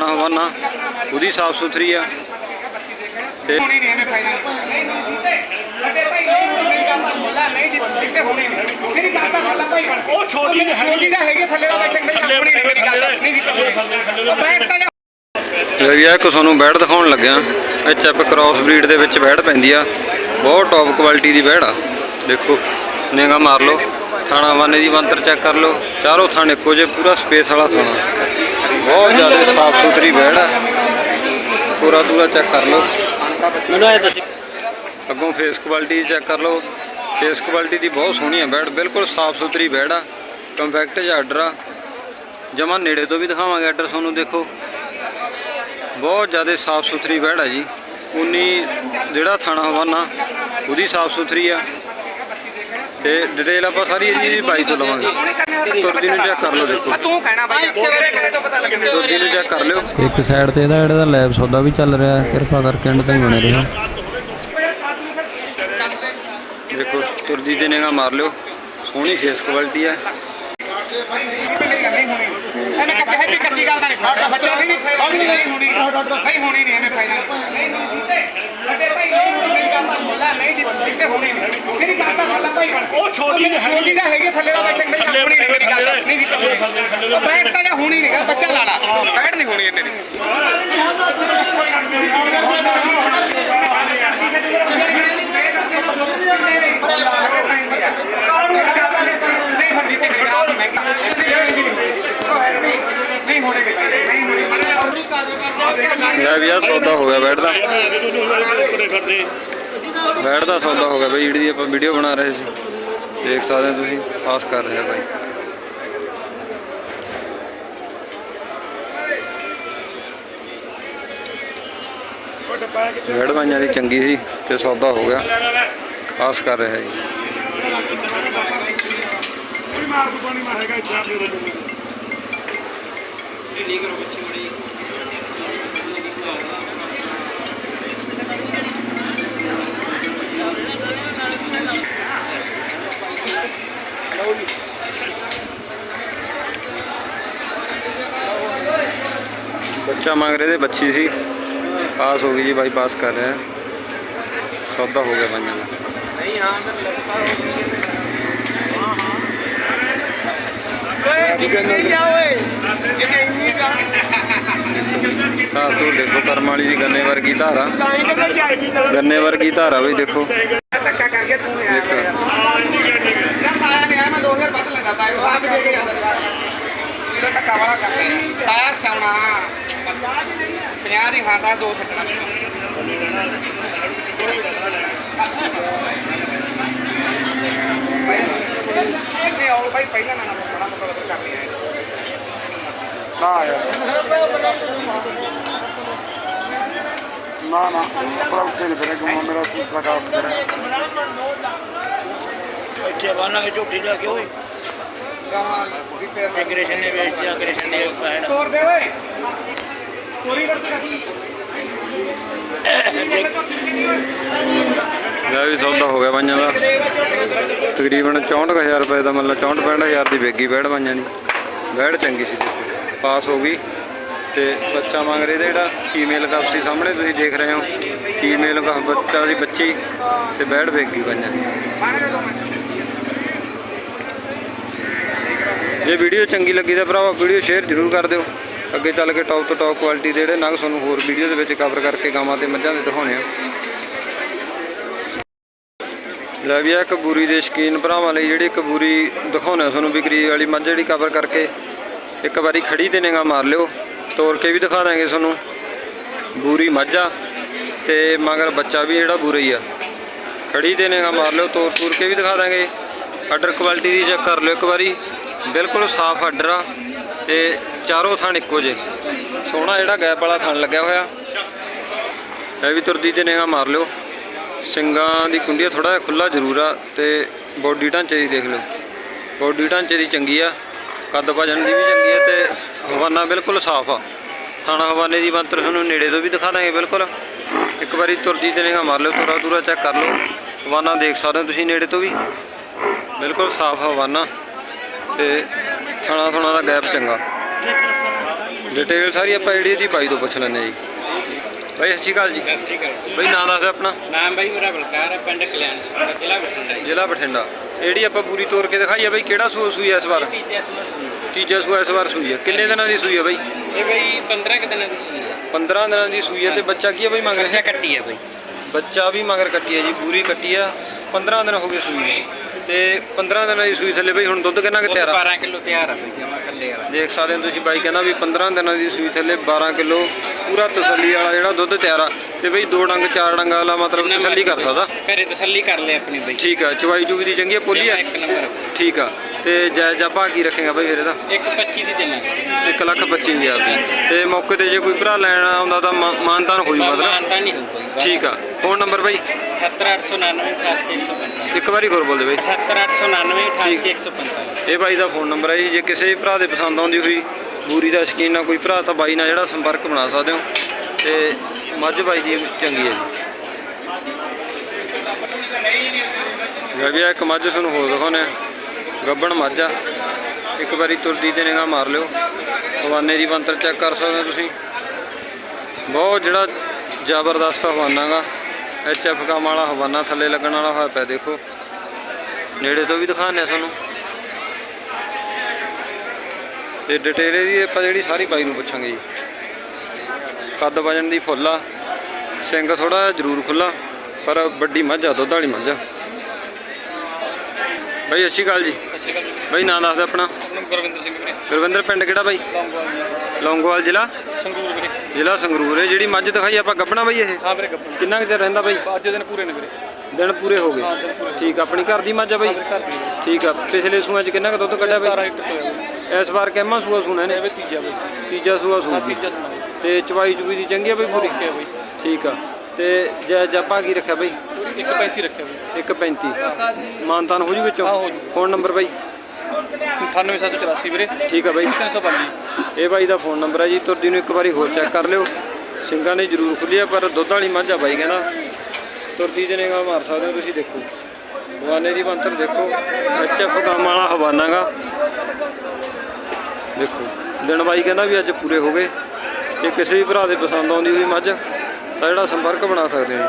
ਥਾਣਾ ਹਵਾਨਾ ਉਹਦੀ ਸਾਫ਼ ਸੁਥਰੀ ਆ। ਤੇ ਹੋਣੀ ਨਹੀਂ ਐਵੇਂ ਫਾਇਦਾ ਨਹੀਂ ਨਹੀਂ ਦਿੱਤੇ ਵੱਡੇ ਭਾਈ ਨਹੀਂ ਮੇਰੀ ਗੱਲ ਤਾਂ ਸੁਣ ਲੈ ਨਹੀਂ ਦਿੱਤੇ ਦਿੱਤੇ ਹੋਣੀ ਨਹੀਂ ਮੇਰੀ ਗੱਲ ਤਾਂ ਸੁਣ ਲੈ ਭਾਈ ਉਹ ਛੋਟੀ ਜਿਹੀ ਹੈਗੀ। ਛੋਟੀ ਦਾ ਹੈਗੀ ਥੱਲੇ ਦਾ ਬੈਠਣ ਨਹੀਂ ਆਪਣੀ ਨਹੀਂ ਮੇਰੀ ਗੱਲ ਨਹੀਂ ਦਿੱਤੇ ਬੈਠ ਤਾਂ ਜਾ। ਜਿਹੜੀ ਆ ਇੱਕ ਤੁਹਾਨੂੰ ਬੈੜ ਦਿਖਾਉਣ ਲੱਗਿਆ। ਇਹ ਚੈਪ ਕ੍ਰਾਸ ਬਰੀਡ ਦੇ ਵਿੱਚ ਬੈੜ ਪੈਂਦੀ ਆ। ਬਹੁਤ ਟੌਪ ਕੁਆਲਿਟੀ ਦੀ ਬੈੜ ਆ। ਦੇਖੋ ਨਿਗਾ ਮਾਰ ਲਓ। ਥਾਣਾ ਵਾਨੇ ਦੀ ਮੰਤਰ ਚੈੱਕ ਕਰ ਲਓ। ਚਾਰੋਂ ਥਾਣੇ ਇੱਕੋ ਜੇ ਪੂਰਾ ਸਪੇਸ ਵਾਲਾ ਥਾਣਾ। ਬਹੁਤ ਜ਼ਿਆਦਾ ਸਾਫ਼ ਸੁਥਰੀ ਬੈੜ ਆ। ਪੂਰਾ ਪੂਰਾ ਚੈੱਕ ਕਰ ਲਓ। ਮੈਨੂੰ ਇਹ ਦੱਸੀ। ਅੱਗੋਂ ਫੇਸ ਕੁਆਲਿਟੀ ਚੈੱਕ ਕਰ ਲਓ। ਫੇਸ ਕੁਆਲਿਟੀ ਦੀ ਬਹੁਤ ਸੋਹਣੀ ਹੈ ਬੈਡ ਬਿਲਕੁਲ ਸਾਫ਼ ਸੁਥਰੀ ਬੈਡ ਆ। ਕੰਪੈਕਟ ਜਿਹਾ ਆਰਡਰ ਆ। ਜਮਾ ਨੇੜੇ ਤੋਂ ਵੀ ਦਿਖਾਵਾਂਗੇ ਆਰਡਰ ਤੁਹਾਨੂੰ ਦੇਖੋ। ਬਹੁਤ ਜ਼ਿਆਦਾ ਸਾਫ਼ ਸੁਥਰੀ ਬੈਡ ਆ ਜੀ। ਉਨੀ ਜਿਹੜਾ ਥਾਣਾ ਹਵਾਨਾ ਉਹਦੀ ਸਾਫ਼ ਸੁਥਰੀ ਆ। ਤੇ ਡਿਟੇਲ ਆਪਾਂ ਸਾਰੀ ਇਹਦੀ ਵੀ ਬਾਈ ਤੋਂ ਲਵਾਂਗੇ। ਤੁਰਦੀ ਨੂੰ ਚੈੱਕ ਕਰ ਲਓ ਦੇਖੋ। ਤੂੰ ਕਹਿਣਾ ਭਾਈ ਕਿਹੜੇ ਕਿਹੜੇ ਤੋਂ ਪਤਾ ਲੱਗਣਾ ਤੁਰਦੀ ਨੂੰ ਚੈੱਕ ਕਰ ਲਿਓ। ਇੱਕ ਸਾਈਡ ਤੇ ਇਹਦਾ ਜਿਹੜਾ ਲੈਬ ਸੌਦਾ ਵੀ ਚੱਲ ਰਿਹਾ ਕਿਰਪਾ ਕਰਕੇ ਐਂਡ ਤਾਈਂ ਬਣੇ ਰਿਹਾ ਦੇਖੋ ਤੁਰਦੀ ਤੇ ਨਿਗਾ ਮਾਰ ਲਿਓ। ਸੋਹਣੀ ਫੇਸ ਕੁਆਲਿਟੀ ਆ ਇਹਨੇ ਕੱਚੇ ਹੈ ਵੀ ਕੱਚੀ ਗੱਲ ਦਾ ਨਹੀਂ। ਫਾੜਦਾ ਬੱਚਾ ਨਹੀਂ ਉਹ ਵੀ ਨਹੀਂ ਹੋਣੀ। ਨਹੀਂ ਹੋਣੀ ਨਹੀਂ ਐਵੇਂ ਫਾਇਦਾ ਨਹੀਂ ਨਹੀਂ ਨਹੀਂ ਤਾਂ ਨਹੀਂ ਨਹੀਂ ਤਾਂ ਉਹ ਛੋਟੀ ਜਿਹੀ ਹੈਗੀ। ਛੋਟੀ ਦਾ ਹੈਗੀ ਥੱਲੇ ਦਾ ਬੈਠਣ ਨਹੀਂ ਆਪਣੀ ਨਹੀਂ ਮੇਰੀ ਗੱਲ ਨਹੀਂ ਦਿੱਤੇ ਬੈਠ ਤਾਂ ਹੋਣੀ ਨਹੀਂ ਗਾ ਬੱਚਾ ਲਾ ਲਾ। ਬੈਠ ਨਹੀਂ ਹੋਣੀ ਇਹਨੇ ਦੀ ਨਹੀਂ ਹੁੰਦੀ ਤੇ ਖੜਾ ਨਹੀਂ ਹੋਣੇ ਨਹੀਂ ਹੋਣੀ ਲੈ ਵੀ ਆ ਸੌਦਾ ਹੋ ਗਿਆ ਬੈਠ ਦਾ ਬੈਠ ਦਾ ਸੌਦਾ ਹੋ ਗਿਆ ਬਈ, ਜਿਹੜੀ ਆਪਾਂ ਵੀਡੀਓ ਬਣਾ ਰਹੇ ਸੀ। ਦੇਖ ਸਕਦੇ ਹੋ ਤੁਸੀਂ ਪਾਸ ਕਰ ਰਿਹਾ ਬਾਈ। ਬੈਠ ਬਾਈਆਂ ਦੀ ਚੰਗੀ ਸੀ ਤੇ ਸੌਦਾ ਹੋ ਗਿਆ। ਪਾਸ ਕਰ ਰਿਹਾ ਜੀ। ਮਾਰ ਪਾਣੀ ਮਾਰ ਹੈਗਾ ਇੱਥੇ ਆ ਮੇਰੇ ਬੱਚਾ ਮੰਗ ਰਹੇ ਤੇ ਬੱਚੀ ਸੀ ਪਾਸ ਹੋ ਗਈ ਜੀ ਬਾਈ ਪਾਸ ਕਰ ਰਿਹਾ ਸੌਦਾ ਹੋ ਗਿਆ ਬਾਈਆਂ ਦਾ ਧਾਰ ਤੋਂ ਦੇਖੋ ਕਰਮ ਵਾਲੀ ਜੀ ਗੰਨੇ ਵਰਗੀ ਧਾਰਾ। ਗੰਨੇ ਵਰਗੀ ਧਾਰਾ ਬਈ ਦੇਖੋ। ਧੱਕਾ ਕਰਕੇ ਤੂੰ ਨਹੀਂ ਆਇਆ ਦੇਖੋ। ਯਾਰ ਤਾਇਆ ਨਹੀਂ ਆਇਆ ਮੈਂ 2000 ਵੱਧ ਲੈਂਦਾ ਤਾਇਆ ਨੂੰ ਆਪ ਦੇ ਕੇ ਜਾਂਦਾ ਮੇਰਾ ਧੱਕਾ ਵਾਲਾ ਕਰਦੇ ਆ ਤਾਇਆ ਸਿਆਉਣਾ 50 ਦੀ ਖਾਂਦਾ ਦੋ ਛੱਡਣਾ ਨਹੀਂ ਆਓ ਭਾਈ ਪਹਿਲਾਂ ਨਾ ਬੜਾ ਮਤਲਬ ਕਰ ਲਿਆ ਨਾ ਯਾਰ। ਨਾ ਨਾ। ਨਹੀਂ ਫਿਰੇ ਕਿ ਮੇਰਾ ਦੂਸਰਾ ਕੰਮ ਕਰੇ ਇੱਥੇ ਬਾਨਾਂ ਵਿੱਚ ਝੋਟੀ ਲਿਆ ਕੇ ਓਏ। ਗਾਵਾਂ ਵੀ ਪੈਰ ਇਹ ਕ੍ਰਿਸ਼ਨ ਨੇ ਵੇਚਿਆ ਕ੍ਰਿਸ਼ਨ ਨੇ ਭੈਣ ਤੋੜ ਦੇ ਓਏ। ਚੋਰੀ ਕਰਕੇ ਰੱਖੀ। ਲੈ ਵੀ ਸੌਦਾ ਹੋ ਗਿਆ ਬਾਈਆਂ ਦਾ। ਤਕਰੀਬਨ 64000 ਰੁਪਏ ਦਾ ਮਤਲਬ 64 65000 ਦੀ ਵੇਗੀ ਬੈੜ ਬਾਈਆਂ ਦੀ। ਬੈੜ ਚੰਗੀ ਸੀ। ਪਾਸ ਹੋ ਗਈ ਤੇ ਬੱਚਾ ਮੰਗ ਰਹੇ ਤੇ ਜਿਹੜਾ ਫੀਮੇਲ ਕਪ ਸੀ ਸਾਹਮਣੇ ਤੁਸੀਂ ਦੇਖ ਰਹੇ ਹੋ ਫੀਮੇਲ ਕਪ ਬੱਚਾ ਦੀ ਬੱਚੀ ਤੇ ਬੈੜ ਵੇਗੀ ਬਾਈਆਂ ਦੀ ਜੇ ਵੀਡੀਓ ਚੰਗੀ ਲੱਗੀ ਤਾਂ ਭਰਾਵਾ ਵੀਡੀਓ ਸ਼ੇਅਰ ਜ਼ਰੂਰ ਕਰ ਦਿਓ। ਅੱਗੇ ਚੱਲ ਕੇ ਟੌਪ ਤੋਂ ਟੌਪ ਕੁਆਲਿਟੀ ਦੇ ਜਿਹੜੇ ਨਗ ਤੁਹਾਨੂੰ ਹੋਰ ਵੀਡੀਓ ਦੇ ਵਿੱਚ ਕਵਰ ਕਰਕੇ ਗਾਵਾਂ ਤੇ ਮੱਝਾਂ ਦੇ ਦਿਖਾਉਣੇ ਆ। ਲੈ ਵੀ ਆ ਕਬੂਰੀ ਦੇ ਸ਼ਕੀਨ ਭਰਾਵਾਂ ਲਈ ਜਿਹੜੀ ਕਬੂਰੀ ਬੂਰੀ ਦਿਖਾਉਣਾ ਤੁਹਾਨੂੰ, ਵਿਕਰੀ ਵਾਲੀ ਮੱਝ ਜਿਹੜੀ ਕਵਰ ਕਰਕੇ। ਇੱਕ ਵਾਰੀ ਖੜੀ ਤੇ ਨਿਗਾ ਮਾਰ ਲਿਓ। ਤੋਰ ਕੇ ਵੀ ਦਿਖਾ ਦਾਂਗੇ ਤੁਹਾਨੂੰ। ਬੂਰੀ ਮੱਝ ਆ ਤੇ ਮਗਰ ਬੱਚਾ ਵੀ ਜਿਹੜਾ ਬੂਰਾ ਹੀ ਆ। ਖੜੀ ਤੇ ਨਿਗਾ ਮਾਰ ਲਿਓ, ਤੋਰ ਤੂਰ ਕੇ ਵੀ ਦਿਖਾ ਦਾਂਗੇ। ਆਰਡਰ ਕੁਆਲਿਟੀ ਦੀ ਚੈੱਕ ਕਰ ਲਿਓ ਇੱਕ ਵਾਰੀ। ਬਿਲਕੁਲ ਸਾਫ਼ ਆਰਡਰ ਆ ਤੇ ਚਾਰੋਂ ਥਣ ਇੱਕੋ ਜੇ ਸੋਹਣਾ ਜਿਹੜਾ ਗੈਪ ਵਾਲਾ ਥਣ ਲੱਗਿਆ ਹੋਇਆ। ਇਹ ਵੀ ਤੁਰਦੀ ਤੇ ਨਿਗਾ ਮਾਰ ਲਿਓ। ਸਿੰਗਾਂ ਦੀ ਕੁੰਡੀਆ ਥੋੜਾ ਜਿਹਾ ਖੁੱਲਾ ਜ਼ਰੂਰ ਆ ਤੇ ਬੋਡੀ ਢਾਂਚੇ ਦੀ ਦੇਖ ਲਓ। ਬੋਡੀ ਢਾਂਚੇ ਦੀ ਚੰਗੀ ਆ। ਕੱਦ ਭਜਣ ਦੀ ਵੀ ਚੰਗੀ ਹੈ ਤੇ ਹਵਾਨਾ ਬਿਲਕੁਲ ਸਾਫ਼ ਆ। ਥਾਣਾ ਹਵਾਨੇ ਦੀ ਬੰਤਰ ਤੁਹਾਨੂੰ ਨੇੜੇ ਤੋਂ ਵੀ ਦਿਖਾ ਦਾਂਗੇ ਬਿਲਕੁਲ। ਇੱਕ ਵਾਰੀ ਤੁਰਦੀ ਤੇ ਨਿਗਾ ਮਾਰ ਲਿਓ ਤੁਰਾ ਤੁਰਾ ਚੈੱਕ ਕਰ ਲਓ। ਹਵਾਨਾ ਦੇਖ ਸਕਦੇ ਹੋ ਤੁਸੀਂ ਨੇੜੇ ਤੋਂ ਵੀ। ਬਿਲਕੁਲ ਸਾਫ਼ ਹਵਾਨਾ ਤੇ ਥਾਣਾ ਥਾਣਾ ਦਾ ਗੈਪ ਚੰਗਾ। ਡਿਟੇਲ ਸਾਰੀ ਆਪਾਂ ਜਿਹੜੀ ਇਹਦੀ ਬਾਈ ਤੋਂ ਪੁੱਛ ਲੈਂਦੇ ਜੀ। ਬਾਈ ਸਤਿ ਸ਼੍ਰੀ ਅਕਾਲ ਜੀ। ਸਤਿ ਸ੍ਰੀ ਅਕਾਲ ਬਾਈ ਨਾਂ ਦੱਸ ਆਪਣਾ। ਨਾਮ ਬਾਈ ਮੇਰਾ ਬਲਕਾਰ ਹੈ ਪਿੰਡ ਕਲਿਆਣ ਸਿੰਘ ਜ਼ਿਲ੍ਹਾ ਬਠਿੰਡਾ ਜੀ। ਜ਼ਿਲ੍ਹਾ ਬਠਿੰਡਾ। ਜਿਹੜੀ ਆਪਾਂ ਪੂਰੀ ਤੋਰ ਕੇ ਦਿਖਾਈ ਆ ਬਾਈ ਕਿਹੜਾ ਸੂਆ ਸੂਈ ਆ ਇਸ ਵਾਰ? ਤੀਜਾ ਸੂਆ ਇਸ ਵਾਰ ਸੂਈ ਆ। ਕਿੰਨੇ ਦਿਨਾਂ ਦੀ ਸੂਈ ਆ ਬਾਈ? ਇਹ ਬਾਈ 15 ਕੁ ਦਿਨਾਂ ਦੀ ਸੂਈ ਹੈ 15 ਦਿਨਾਂ ਦੀ ਸੂਈ ਆ ਤੇ ਬੱਚਾ ਕੀ ਆ ਬਾਈ ਮੰਗ ਰਿਹਾ? ਕੱਟੀ ਹੈ ਬਾਈ। ਬੱਚਾ ਵੀ ਮਗਰ ਕੱਟੀ ਆ ਜੀ ਪੂਰੀ ਕੱਟੀ ਆ। 15 ਦਿਨ ਹੋ ਗਏ ਸੂਈ ਨੂੰ। ਤੇ 15 ਦਿਨਾਂ ਦੀ ਸੂਈ ਥੱਲੇ ਬਾਈ ਹੁਣ ਦੁੱਧ ਕਿੰਨਾ ਕੁ ਤਿਆਰ ਆ? 12 ਕਿਲੋ ਤਿਆਰ ਹੈ ਬਾਈ ਜਮਾ ਕੱਲੇ ਵਾਲਾ। ਦੇਖ ਸਕਦੇ ਹੋ ਤੁਸੀਂ ਬਾਈ ਕਹਿੰਦਾ ਵੀ 15 ਦਿਨਾਂ ਦੀ ਸੂਈ ਥੱਲੇ 12 ਕਿਲੋ ਪੂਰਾ ਤਸੱਲੀ ਵਾਲਾ ਜਿਹੜਾ ਦੁੱਧ ਤਿਆਰ ਆ ਤੇ ਬਈ ਦੋ ਡੰਗ ਚਾਰ ਡੰਗ ਵਾਲਾ ਮਤਲਬ ਤਸੱਲੀ ਕਰ ਸਕਦਾ। ਘਰੇ ਤਸੱਲੀ ਕਰ ਲੈ ਆਪਣੀ ਬਾਈ। ਠੀਕ ਆ ਚਵਾਈ ਚੂਗੀ ਦੀ ਚੰਗੀ ਆ ਪੋਲੀ ਆ? ਇੱਕ ਨੰਬਰ। ਠੀਕ ਆ। ਤੇ ਜੈ ਜਾਪਾ ਕੀ ਰੱਖੇਗਾ ਬਾਈ ਫਿਰ ਇਹਦਾ? ਇੱਕ 25 ਦੀ ਦੇਣਾ। 1 ਲੱਖ 25000 ਦੀ। ਤੇ ਮੌਕੇ ਤੇ ਜੇ ਕੋਈ ਭਰਾ ਲੈਣ ਆਉਂਦਾ ਤਾਂ ਮਾ- ਮਾਨਤਾਨ ਹੋਈ ਮਤਲਬ? ਮਾਨਤਾ ਨਹੀਂ ਹੋਊ ਬਾਈ ਠੀਕ ਆ। ਫੋਨ ਨੰਬਰ ਬਾਈ? 78899 88155 ਇੱਕ ਵਾਰੀ ਹੋਰ ਬੋਲ ਦੇ ਬਾਈ। 78899 88155 ਇਹ ਬਾਈ ਦਾ ਫੋਨ ਨੰਬਰ ਹੈ ਜੀ ਜੇ ਕਿਸੇ ਵੀ ਭਰਾ ਦੇ ਪਸੰਦ ਆਉਂਦੀ ਹੋਈ ਬੂਰੀ ਦਾ ਸ਼ਕੀਨ ਨਾਲ ਕੋਈ ਭਰਾ ਤਾਂ ਬਾਈ ਨਾਲ ਜਿਹੜਾ ਸੰਪਰਕ ਬਣਾ ਸਕਦੇ ਹੋ। ਤੇ ਮੱਝ ਬਾਈ ਦੀ ਚੰਗੀ ਹੈ ਜੀ। ਲੈ ਵੀ ਆਹ ਇੱਕ ਮੱਝ ਤੁਹਾਨੂੰ ਹੋਰ ਦਿਖਾਉਂਦੇ ਆ। ਗੱਬਣ ਮੱਝ। ਆ ਇੱਕ ਵਾਰੀ ਤੁਰਦੀ ਤੇ ਨਿਗਾਹ ਮਾਰ ਲਿਓ। ਹਵਾਨੇ ਦੀ ਬੰਤਰ ਚੈੱਕ ਕਰ ਸਕਦੇ ਹੋ ਤੁਸੀਂ। ਬਹੁਤ ਜਿਹੜਾ ਜ਼ਬਰਦਸਤ ਹਵਾਨਾ ਗਾ। ਐਚ ਐਫ ਕਾਮ ਵਾਲਾ ਹਵਾਨਾ ਥੱਲੇ ਲੱਗਣ ਵਾਲਾ ਹੋਇਆ ਪਿਆ, ਦੇਖੋ। ਨੇੜੇ ਤੋਂ ਵੀ ਦਿਖਾਉਂਦੇ ਆ ਤੁਹਾਨੂੰ। ਤੇ ਡਿਟੇਲ ਇਹਦੀ ਆਪਾਂ ਜਿਹੜੀ ਸਾਰੀ ਬਾਈ ਨੂੰ ਪੁੱਛਾਂਗੇ ਜੀ। ਕੱਦ ਵਜਨ ਦੀ ਫੁੱਲ ਆ। ਸਿੰਘ ਥੋੜਾ ਜ਼ਰੂਰ ਖੁੱਲਾ ਪਰ ਵੱਡੀ ਮੱਝ ਆ ਦੁੱਧ ਵਾਲੀ ਮੱਝ। ਆ ਬਾਈ ਅੱਛੀ ਗੱਲ ਜੀ। ਬਾਈ ਨਾਂ ਦੱਸ ਆਪਣਾ। ਗੁਰਵਿੰਦਰ ਸਿੰਘ ਵੀਰੇ। ਗੁਰਵਿੰਦਰ ਪਿੰਡ ਕਿਹੜਾ ਬਾਈ? ਲੌਂਗੋਵਾਲ। ਜ਼ਿਲ੍ਹਾ? ਸੰਗਰੂਰ ਵੀਰੇ। ਜ਼ਿਲ੍ਹਾ ਸੰਗਰੂਰ ਹੈ। ਜਿਹੜੀ ਮੱਝ ਦਿਖਾਈ ਆਪਾਂ ਗੱਬਣਾ ਬਾਈ ਇਹ? ਹਾਂ ਵੀਰੇ ਗੱਪਣ ਕਿੰਨਾ ਕੁ ਚਿਰ ਰਹਿੰਦਾ ਬਾਈ? ਅੱਜ ਦਿਨ ਪੂਰੇ ਨੇ ਵੀਰੇ। ਦਿਨ ਪੂਰੇ ਹੋ ਗਏ। ਠੀਕ ਆ, ਆਪਣੀ ਘਰ ਦੀ ਮੱਝ ਆ ਬਾਈ? ਠੀਕ ਆ ਪਿਛਲੇ ਸੂਆਂ 'ਚ ਕਿੰਨਾ ਕੁ ਦੁੱਧ ਕੱਢਿਆ 17 ਬਾਈ ਲੀਟਰ ਤੋਂ ਹੈ ਇਸ ਵਾਰ ਕਿੰਮਾ ਸੂਆ ਸੁਣਾ ਨੇ ਤੀਜਾ ਬਈ। ਤੀਜਾ ਸੂਆ ਸੁਣਾ। ਤੇ ਚਵਾਈ ਚੁਬੀ ਦੀ ਚੰਗੀ ਆ ਬਈ ਪੂਰੀ? ਠੀਕ ਆ। ਤੇ ਜੈ ਜਾਪਾ ਕੀ ਰੱਖਿਆ ਬਈ? ਇੱਕ 35 ਰੱਖਿਆ ਬਈ। 135 ਮਾਨਤਾਨ ਹੋ ਜੂ ਵਿੱਚੋਂ? ਹਾਂ, ਹੋ ਜੂ। ਫੋਨ ਨੰਬਰ ਬਾਈ? 98784 ਵੀਰੇ। ਠੀਕ ਆ ਬਾਈ। 305 ਇਹ ਬਾਈ ਦਾ ਫੋਨ ਨੰਬਰ ਹੈ ਜੀ। ਤੁਰਦੀ ਨੂੰ ਇੱਕ ਵਾਰੀ ਹੋਰ ਚੈੱਕ ਕਰ ਲਿਓ। ਸਿੰਘਾਂ ਨੇ ਜ਼ਰੂਰ ਖੁੱਲੀ ਆ ਪਰ ਦੁੱਧ ਵਾਲੀ ਮੱਝ ਆ ਬਾਈ ਕਹਿੰਦਾ। ਤੁਰਦੀ ਦੇ ਨੇਗਾ ਮਾਰ ਸਕਦੇ ਹੋ ਤੁਸੀਂ ਦੇਖੋ। ਹਵਾਨੇ ਦੀ ਬੰਤਰ ਦੇਖੋ। ਐਚ ਐਫ ਕੰਮ ਵਾਲਾ ਹਵਾਨਾ ਗਾ। ਦੇਖੋ। ਦਿਨ ਬਾਈ ਕਹਿੰਦਾ ਵੀ ਅੱਜ ਪੂਰੇ ਹੋ ਗਏ। ਜੇ ਕਿਸੇ ਵੀ ਭਰਾ ਦੇ ਪਸੰਦ ਆਉਂਦੀ ਹੋਈ ਮੱਝ ਤਾਂ ਜਿਹੜਾ ਸੰਪਰਕ ਬਣਾ ਸਕਦੇ ਹੋ।